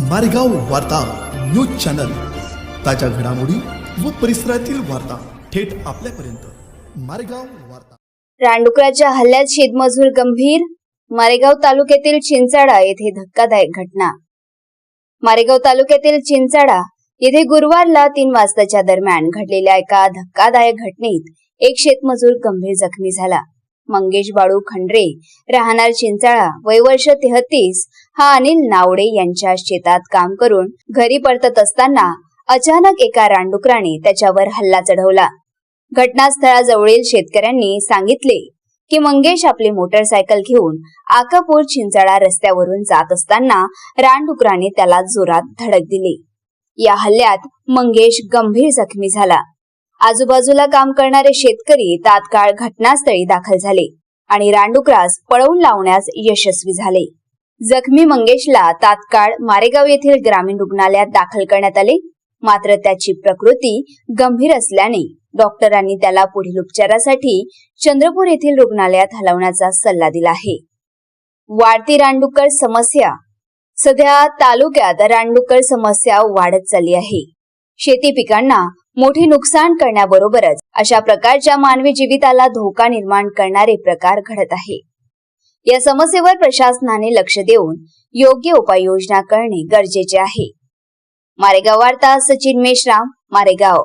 मारेगाव वार्ता news channel. ताज्या घडामोडी व परिसरातील वार्ता थेट आपल्यापर्यंत. मारेगाव वार्ता. रानडुकराच्या हल्ल्यात शेतमजूर गंभीर. मारेगाव तालुक्यातील चिंचाडा येथे धक्कादायक घटना. मारेगाव तालुक्यातील चिंचाडा येथे गुरुवारला तीन वाजताच्या दरम्यान घडलेल्या एका धक्कादायक घटनेत एक शेतमजूर गंभीर जखमी झाला. मंगेश बाळू खंडरे राहणार चिंचाळा वय वर्ष तेहतीस हा अनिल नावडे यांच्या शेतात काम करून घरी परतत असताना अचानक एका रानडुकराने त्याच्यावर हल्ला चढवला. घटनास्थळाजवळील शेतकऱ्यांनी सांगितले की मंगेश आपली मोटरसायकल घेऊन आकापूर चिंचाळा रस्त्यावरून जात असताना रानडुकराने त्याला जोरात धडक दिली. या हल्ल्यात मंगेश गंभीर जखमी झाला. आजूबाजूला काम करणारे शेतकरी तात्काळ घटनास्थळी दाखल झाले आणि रानडुकरास पळवून लावण्यास यशस्वी झाले. जखमी मंगेशला तात्काळ मारेगाव येथील ग्रामीण रुग्णालयात दाखल करण्यात आले. मात्र त्याची प्रकृती गंभीर असल्याने डॉक्टरांनी त्याला पुढील उपचारासाठी चंद्रपूर येथील रुग्णालयात हलवण्याचा सल्ला दिला आहे. वाढती रानडुक्कर समस्या. सध्या तालुक्यात रानडुक्कर समस्या वाढत चालली आहे. शेती पिकांना मोठे नुकसान करण्याबरोबरच अशा प्रकारच्या मानवी जीविताला धोका निर्माण करणारे प्रकार घडत आहे. या समस्येवर प्रशासनाने लक्ष देऊन योग्य उपाययोजना करणे गरजेचे आहे. मारेगाव वार्ता सचिन मेश्राम मारेगाव.